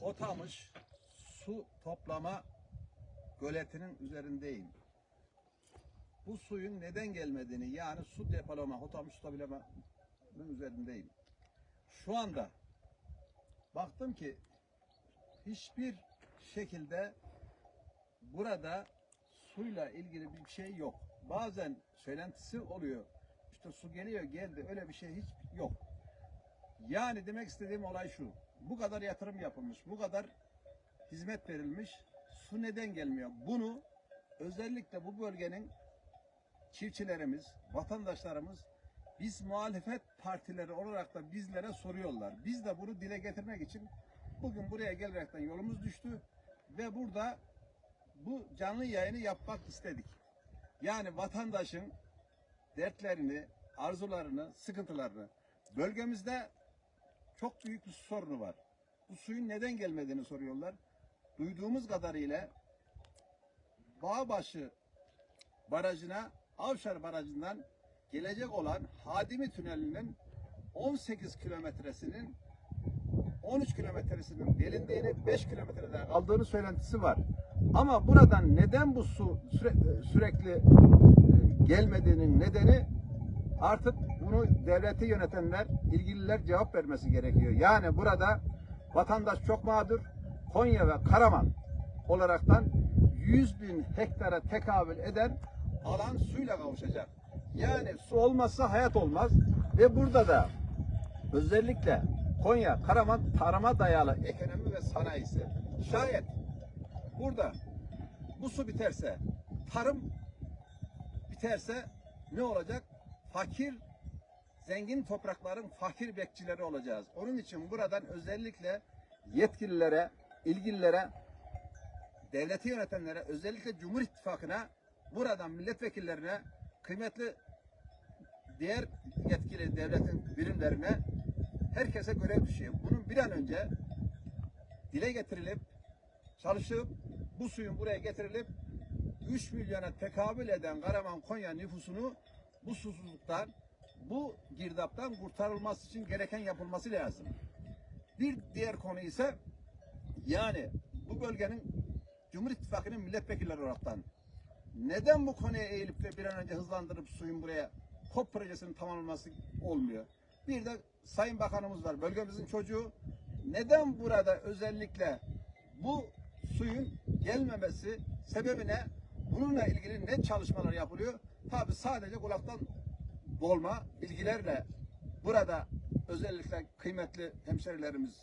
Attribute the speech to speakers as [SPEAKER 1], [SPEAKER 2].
[SPEAKER 1] Hotamış su toplama göletinin üzerindeyim. Bu suyun neden gelmediğini yani su depolama, Hotamış su depolamanın üzerindeyim. Şu anda baktım ki hiçbir şekilde burada suyla ilgili bir şey yok. Bazen söylentisi oluyor. İşte su geliyor geldi öyle bir şey hiç yok. Yani demek istediğim olay şu. Bu kadar yatırım yapılmış, bu kadar hizmet verilmiş. Su neden gelmiyor? Bunu özellikle bu bölgenin çiftçilerimiz, vatandaşlarımız biz muhalefet partileri olarak da bizlere soruyorlar. Biz de bunu dile getirmek için bugün buraya gelerekten yolumuz düştü ve burada bu canlı yayını yapmak istedik. Yani vatandaşın dertlerini, arzularını, sıkıntılarını bölgemizde çok büyük bir su sorunu var. Bu suyun neden gelmediğini soruyorlar. Duyduğumuz kadarıyla Bağbaşı barajına Avşar barajından gelecek olan Hadimi Tüneli'nin 18 kilometresinin 13 kilometresinin delindiğini 5 kilometreden kaldığını söylentisi var. Ama buradan neden bu su süre- sürekli e, gelmediğinin nedeni artık bunu devleti yönetenler, ilgililer cevap vermesi gerekiyor. Yani burada vatandaş çok mağdur. Konya ve Karaman olaraktan 100 bin hektara tekabül eden alan suyla kavuşacak. Yani su olmazsa hayat olmaz ve burada da özellikle Konya, Karaman tarıma dayalı ekonomi ve sanayisi. Şayet burada bu su biterse, tarım biterse ne olacak? Fakir, zengin toprakların fakir bekçileri olacağız. Onun için buradan özellikle yetkililere, ilgililere, devleti yönetenlere, özellikle Cumhur İttifakı'na, buradan milletvekillerine, kıymetli diğer yetkili devletin birimlerine herkese görev düşüyor. Bunun bir an önce dile getirilip çalışıp bu suyun buraya getirilip 3 milyona tekabül eden Karaman Konya nüfusunu bu susuzluktan, bu girdaptan kurtarılması için gereken yapılması lazım. Bir diğer konu ise yani bu bölgenin Cumhur İttifakı'nın milletvekilleri olaraktan neden bu konuya eğilip de bir an önce hızlandırıp suyun buraya KOP projesinin tamamlanması olmuyor? Bir de Sayın Bakanımız var, bölgemizin çocuğu. Neden burada özellikle bu suyun gelmemesi sebebine bununla ilgili ne çalışmalar yapılıyor? Tabi sadece kulaktan dolma bilgilerle burada özellikle kıymetli hemşerilerimiz